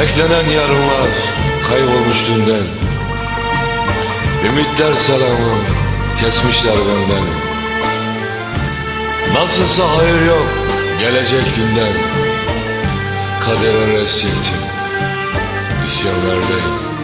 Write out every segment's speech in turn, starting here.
Beklenen yarınlar kaybolmuş dünden. Ümitler selamı kesmişler benden. Nasılsa hayır yok gelecek günden. Kadere res çektim İsyanlardayım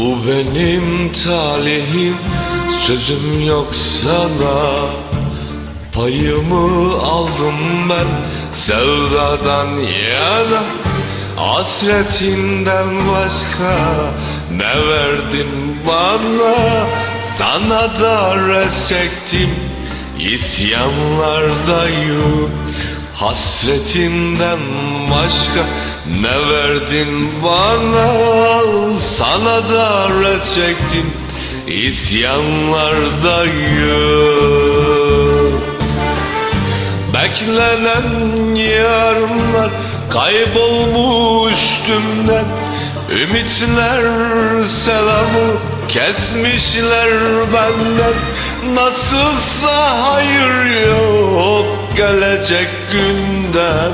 Bu benim talihim Sözüm yok sana. Payımı aldım ben Sevdadan yana. Hasretinden başka Ne verdin bana? Sana da res çektim İsyanlardayım Hasretinden başka ne verdin bana? Sana da res çektim isyanlardayım Beklenen yarınlar kaybolmuş tümden. Ümitler selamı kesmişler benden. Nasılsa hayır yok gelecek günden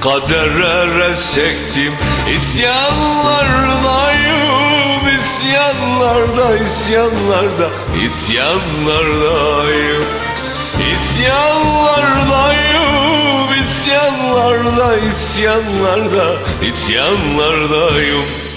Kadere res çektim. İsyanlardayım isyanlarda isyanlarda isyanlardayım İsyanlardayım, isyanlarda, isyanlarda, isyanlardayım